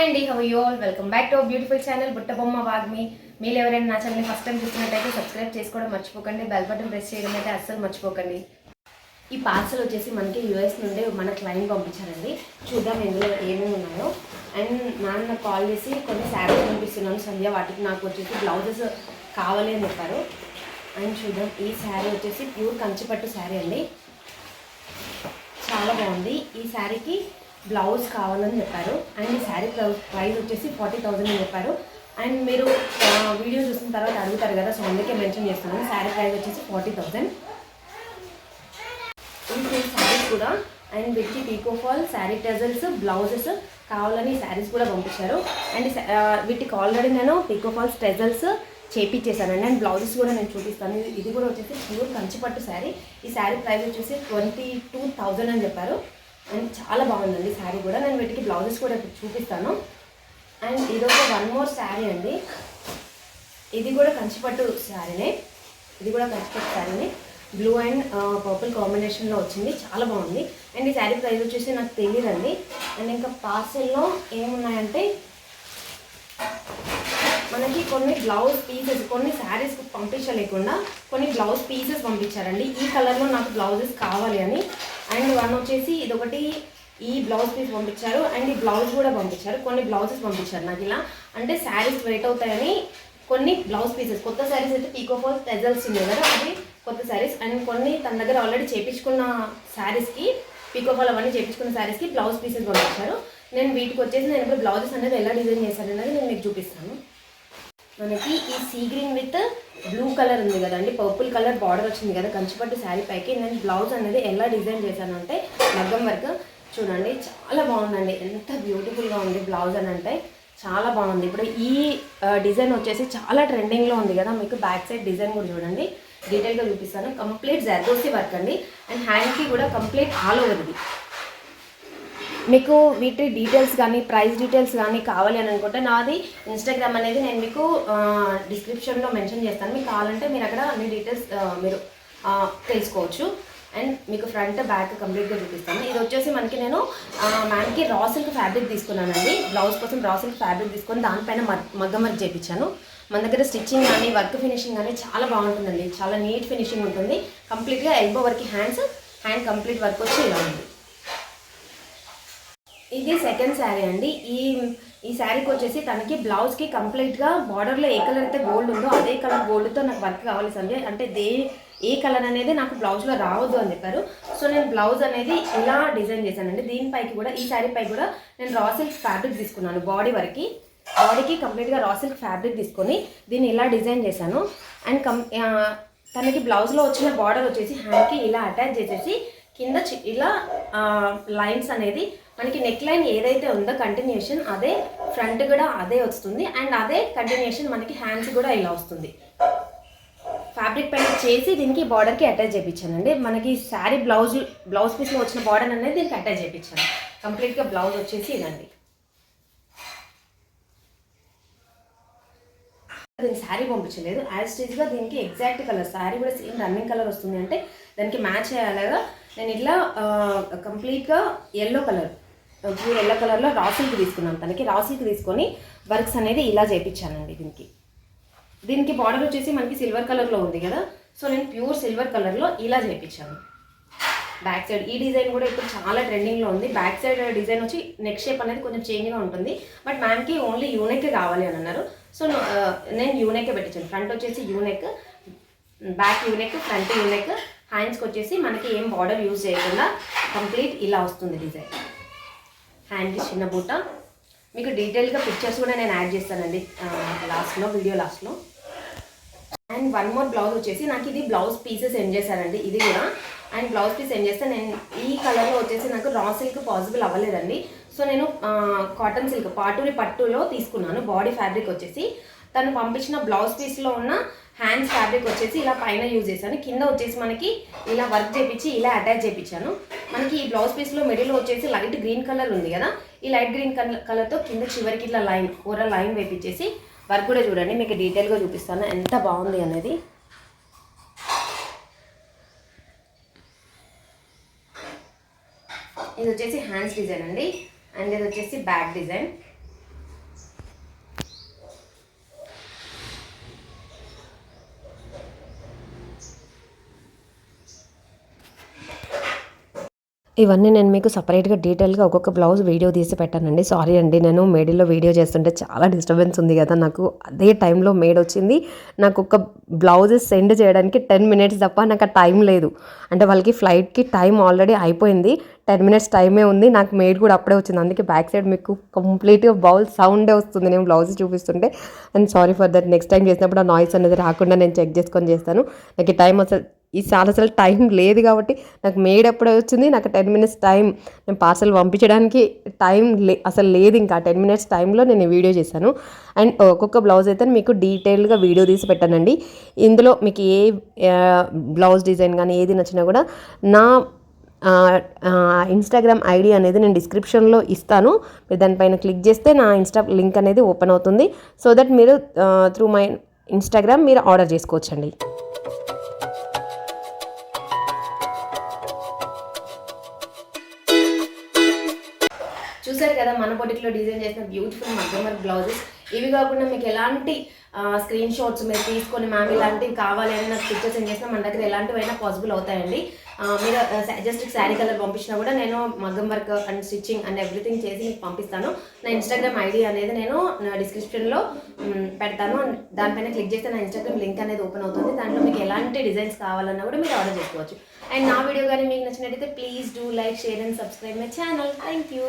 Hi అండి how you all welcome back to beautiful channel Buttabomma Vagmi మీరు ఎవరైనా నా ఛానల్ని ఫస్ట్ టైం చూసినట్టయితే సబ్స్క్రైబ్ చేసుకోవడం మర్చిపోకండి బెల్ బటన్ ప్రెస్ చేయడం అయితే అస్సలు మర్చిపోకండి. ఈ పార్సల్ వచ్చేసి మనకి యూఎస్ నుండి మన క్లయింట్ పంపించారండి. చూద్దాం ఎందులో ఏమేమి ఉన్నాయో. అండ్ నాన్న కాల్ చేసి కొన్ని శారీస్ పంపిస్తున్నాను సంధ్య వాటికి నాకు వచ్చేసి బ్లౌజెస్ కావాలి అని చెప్పారు. అండ్ చూద్దాం ఈ శారీ వచ్చేసి ప్యూర్ కంచిపట్టు శారీ అండి. చాలా బాగుంది. ఈ శారీకి బ్లౌజ్ కావాలని చెప్పారు. అండ్ ఈ శారీ ప్రైస్ వచ్చేసి ఫార్టీ థౌజండ్ అని చెప్పారు. అండ్ మీరు వీడియో చూసిన తర్వాత అడుగుతారు కదా సో అందుకే మెన్షన్ చేస్తున్నాను. శారీ ప్రైస్ వచ్చేసి ఫార్టీ థౌజండ్ ఈ శారీస్ కూడా అండ్ వీటికి pico fall sari tassels blouses కావాలని శారీస్ కూడా పంపించారు. అండ్ వీటికి ఆల్రెడీ నేను పీకో ఫాల్స్ టజల్స్ చేపించేశాను అండ్ బ్లౌజెస్ కూడా నేను చూపిస్తాను. ఇది- ఇది కూడా వచ్చేసి ప్యూర్ కంచిపట్టు శారీ. ఈ శారీ ప్రైస్ వచ్చేసి ట్వంటీ టూ థౌజండ్ అని చెప్పారు. అండ్ చాలా బాగుందండి శారీ కూడా. నేను వీటికి బ్లౌజెస్ కూడా ఇప్పుడు చూపిస్తాను. అండ్ ఇది ఒక వన్ మోర్ శారీ అండి. ఇది కూడా కంచిపట్టు శారీనే. ఇది కూడా కంచిపట్టు శారీనే. బ్లూ అండ్ పర్పుల్ కాంబినేషన్లో వచ్చింది. చాలా బాగుంది. అండ్ ఈ శారీ ప్రైస్ వచ్చేసి నాకు తెలియదండి అండ్ ఇంకా పార్సెల్లో ఏమున్నాయంటే మనకి కొన్ని బ్లౌజ్ పీసెస్ కొన్ని శారీస్ పంపించలేకుండా కొన్ని బ్లౌజ్ పీసెస్ పంపించారండి. ఈ కలర్లో నాకు బ్లౌజెస్ కావాలి అని అండ్ వన్ వచ్చేసి ఇదొకటి ఈ బ్లౌజ్ పీస్ పంపించారు అండ్ ఈ బ్లౌజ్ కూడా పంపించారు. కొన్ని బ్లౌజెస్ పంపించారు నాకు ఇలా. అంటే శారీస్ వెయిట్ అవుతాయని కొన్ని బ్లౌజ్ పీసెస్ కొత్త శారీస్ అయితే పీకో ఫోర్ టెజల్స్ ఉన్నాయి కదా అవి కొత్త శారీస్. అండ్ కొన్ని తన దగ్గర ఆల్రెడీ చేపించుకున్న శారీస్కి పీకో ఫాల్ అవన్నీ చేపించుకున్న శారీస్కి బ్లౌజ్ పీసెస్ పంపించారు. నేను వీటికి వచ్చేసి నేను ఇప్పుడు బ్లౌజెస్ అనేది ఎలా డిజైన్ చేశాను అనేది నేను మీకు చూపిస్తాను. మనకి ఈ sea green with blue colour ఉంది కదండి పర్పుల్ కలర్ బార్డర్ వచ్చింది కదా కంచిపట్టు శారీ పైకి. నేను బ్లౌజ్ అనేది ఎలా డిజైన్ చేశానంటే మగ్గం వర్క్ చూడండి చాలా బాగుందండి. ఎంత బ్యూటిఫుల్గా ఉంది బ్లౌజ్ అని అంటే చాలా బాగుంది. ఇప్పుడు ఈ డిజైన్ వచ్చేసి చాలా ట్రెండింగ్లో ఉంది కదా మీకు బ్యాక్ సైడ్ డిజైన్ కూడా చూడండి. డీటెయిల్గా చూపిస్తాను. కంప్లీట్ జర్దోసి వర్క్ అండి. అండ్ హ్యాండ్కి కూడా కంప్లీట్ ఆల్ ఓవర్ ఇది. మీకు వీటి డీటెయిల్స్ కానీ ప్రైస్ డీటెయిల్స్ కానీ కావాలి అని అనుకుంటే నాది ఇన్స్టాగ్రామ్ అనేది నేను మీకు డిస్క్రిప్షన్లో మెన్షన్ చేస్తాను. మీకు కావాలంటే మీరు అక్కడ అన్ని డీటెయిల్స్ మీరు తెలుసుకోవచ్చు. అండ్ మీకు ఫ్రంట్ బ్యాక్ కంప్లీట్గా చూపిస్తాను. ఇది వచ్చేసి మనకి నేను మ్యామ్కి రా సిల్క్ ఫ్యాబ్రిక్ తీసుకున్నానండి. బ్లౌజ్ కోసం రా సిల్క్ ఫ్యాబ్రిక్ తీసుకొని దానిపైన మగ్- మగ్గం వర్క్ చేయించాను మన దగ్గర స్టిచ్చింగ్ కానీ వర్క్ ఫినిషింగ్ కానీ చాలా బాగుంటుందండి. చాలా నీట్ ఫినిషింగ్ ఉంటుంది. కంప్లీట్గా elbow work hands hand complete work వచ్చి ఇలా ఉంది. ఇది సెకండ్ శారీ అండి. ఈ ఈ శారీకి వచ్చేసి తనకి బ్లౌజ్కి కంప్లీట్గా బార్డర్లో ఏ కలర్ అయితే గోల్డ్ ఉందో అదే కలర్ గోల్డ్తో నాకు వర్క్ కావాలి సంజయ్ అంటే దే ఏ కలర్ అనేది నాకు బ్లౌజ్లో రావద్దు అని చెప్పారు. సో నేను బ్లౌజ్ అనేది ఇలా డిజైన్ చేశానండి. దీనిపైకి కూడా ఈ శారీ పై కూడా నేను రా సిల్క్ ఫ్యాబ్రిక్ తీసుకున్నాను బాడీ వరకు. బాడీకి కంప్లీట్గా రా సిల్క్ ఫ్యాబ్రిక్ తీసుకొని దీన్ని ఇలా డిజైన్ చేశాను. అండ్ కం తనకి బ్లౌజ్లో వచ్చిన బార్డర్ వచ్చేసి హ్యాండ్కి ఇలా అటాచ్ చేసేసి కింద చి- ఇలా లైన్స్ అనేది మనకి నెక్ లైన్ ఏదైతే ఉందో కంటిన్యూషన్ అదే ఫ్రంట్ కూడా అదే వస్తుంది. అండ్ అదే కంటిన్యూషన్ మనకి హ్యాండ్స్ కూడా ఇలా వస్తుంది. ఫ్యాబ్రిక్ పైన చేసి దీనికి బార్డర్కి అటాచ్ చేయించానండి. మనకి శారీ బ్లౌజ్ బ్లౌజ్ పీస్లో వచ్చిన బార్డర్ అనేది దీనికి అటాచ్ చేయించాను. కంప్లీట్గా బ్లౌజ్ వచ్చేసి ఇదండి. దీనికి శారీ పంపించలేదు. యాజ్ స్టేజ్గా దీనికి ఎగ్జాక్ట్ కలర్ శారీ కూడా సేమ్ రన్నింగ్ కలర్ వస్తుంది. అంటే దానికి మ్యాచ్ అయ్యేలాగా నేను ఇట్లా కంప్లీట్గా ఎల్లో కలర్ ప్యూర్ ఎల్లో కలర్లో రాసిల్కి తీసుకున్నాను. తనకి రాసిల్క్ తీసుకొని వర్క్స్ అనేది ఇలా చేయించానండి దీనికి. దీనికి బార్డర్ వచ్చేసి మనకి సిల్వర్ కలర్లో ఉంది కదా. సో నేను ప్యూర్ సిల్వర్ కలర్లో ఇలా చేయించాను బ్యాక్ సైడ్. ఈ డిజైన్ కూడా ఇప్పుడు చాలా ట్రెండింగ్లో ఉంది. బ్యాక్ సైడ్ డిజైన్ వచ్చి నెక్ షేప్ అనేది కొంచెం చేంజ్గా ఉంటుంది. బట్ మ్యామ్కి ఓన్లీ యూనెక్ కావాలి అని అన్నారు. సో నేను యూనెక్ పెట్టించాను. ఫ్రంట్ వచ్చేసి U neck back U neck front U neck హ్యాండ్స్కి వచ్చేసి మనకి ఏం బార్డర్ యూజ్ చేయకుండా కంప్లీట్ ఇలా వస్తుంది డిజైన్. హ్యాండ్కి చిన్న బూట. మీకు డీటెయిల్గా పిక్చర్స్ కూడా నేను యాడ్ చేస్తానండి. లాస్ట్లో వీడియో లాస్ట్లో. అండ్ వన్ మోర్ బ్లౌజ్ వచ్చేసి నాకు ఇది బ్లౌజ్ పీసెస్ సెండ్ చేశారండి. ఇది కూడా. అండ్ బ్లౌజ్ పీస్ సెండ్ చేస్తే నేను ఈ కలర్లో వచ్చేసి నాకు రా సిల్క్ పాసిబుల్ అవ్వలేదండి. సో నేను కాటన్ సిల్క్ పాటూరి పట్టులో తీసుకున్నాను. బాడీ ఫ్యాబ్రిక్ వచ్చేసి. తను పంపించిన బ్లౌజ్ పీస్లో ఉన్న హ్యాండ్స్ ఫ్యాబ్రిక్ వచ్చేసి ఇలా పైన యూజ్ చేశాను. కింద వచ్చేసి మనకి ఇలా వర్క్ చేపించి ఇలా అటాచ్ చేయించాను మనకి ఈ బ్లౌజ్ పీస్లో మిడిల్ వచ్చేసి లైట్ గ్రీన్ కలర్ ఉంది కదా. ఈ లైట్ గ్రీన్ కలర్ కలర్తో కింద చివరికి ఇట్లా లైన్ కూర లైన్ వేపించేసి వర్క్ కూడా చూడండి మీకు డీటెయిల్గా చూపిస్తాను. ఎంత బాగుంది అనేది. ఇది వచ్చేసి హ్యాండ్స్ డిజైన్ అండి. అండ్ ఇది వచ్చేసి బ్యాక్ డిజైన్. ఇవన్నీ నేను మీకు సపరేట్గా డీటెయిల్గా ఒక్కొక్క బ్లౌజ్ వీడియో తీసి పెట్టానండి. సారీ అండి నేను మేడిలో వీడియో చేస్తుంటే చాలా డిస్టర్బెన్స్ ఉంది కదా నాకు అదే టైంలో మేడ్ వచ్చింది. నాకు ఒక బ్లౌజ్ సెండ్ చేయడానికి టెన్ మినిట్స్ తప్ప నాకు ఆ టైం లేదు. అంటే వాళ్ళకి ఫ్లైట్కి టైం ఆల్రెడీ అయిపోయింది టెన్ మినిట్స్ టైమే ఉంది నాకు మేడ్ కూడా అప్పుడే వచ్చింది. అందుకే బ్యాక్ సైడ్ మీకు కంప్లీట్గా బౌల్ సౌండే వస్తుంది నేను బ్లౌజ్ చూపిస్తుంటే. And sorry for that next time చేసినప్పుడు ఆ నాయిస్ అనేది రాకుండా నేను చెక్ చేసుకొని చేస్తాను. నాకు టైం అసలు ఈసారి అసలు టైం లేదు కాబట్టి నాకు మేడ్ ఎప్పుడో వచ్చింది నాకు టెన్ మినిట్స్ టైం నేను పార్సల్ పంపించడానికి టైం లే అసలు లేదు ఇంకా. టెన్ మినిట్స్ టైంలో నేను వీడియో చేశాను. అండ్ ఒక్కొక్క బ్లౌజ్ అయితే మీకు డీటెయిల్గా వీడియో తీసి పెట్టానండి. ఇందులో మీకు ఏ బ్లౌజ్ డిజైన్ కానీ ఏది నచ్చినా కూడా నా ఇన్స్టాగ్రామ్ ఐడి అనేది నేను డిస్క్రిప్షన్లో ఇస్తాను. మీరు దానిపైన క్లిక్ చేస్తే నా ఇన్స్టా లింక్ అనేది ఓపెన్ అవుతుంది. సో దట్ మీరు త్రూ మై ఇన్స్టాగ్రామ్ మీరు ఆర్డర్ చేసుకోవచ్చండి. చూసారు కదా మన బొటిక్లో డిజైన్ చేసిన బ్యూటిఫుల్ మగ్గం వర్క్ బ్లౌజెస్. ఇవి కాకుండా మీకు ఎలాంటి స్క్రీన్ షాట్స్ మీరు తీసుకొని మ్యామ్ ఇలాంటివి కావాలి అని నాకు పిక్చర్స్ ఏం చేసినా మన దగ్గర ఎలాంటివైనా పాసిబుల్ అవుతాయండి. మీరు జస్ట్ శారీ కలర్ పంపించినా కూడా నేను మగ్గం work and stitching and everything చేసి మీకు పంపిస్తాను. నా ఇన్స్టాగ్రామ్ ఐడి అనేది నేను నా డిస్క్రిప్షన్లో పెడతాను. అండ్ దానిపైన క్లిక్ చేస్తే నా ఇన్స్టాగ్రామ్ లింక్ అనేది ఓపెన్ అవుతుంది. దాంట్లో మీకు ఎలాంటి డిజైన్స్ కావాలన్నా కూడా మీరు ఆర్డర్ చేసుకోవచ్చు. అండ్ నా వీడియో కానీ మీకు నచ్చినట్టయితే please do like share and subscribe my channel thank you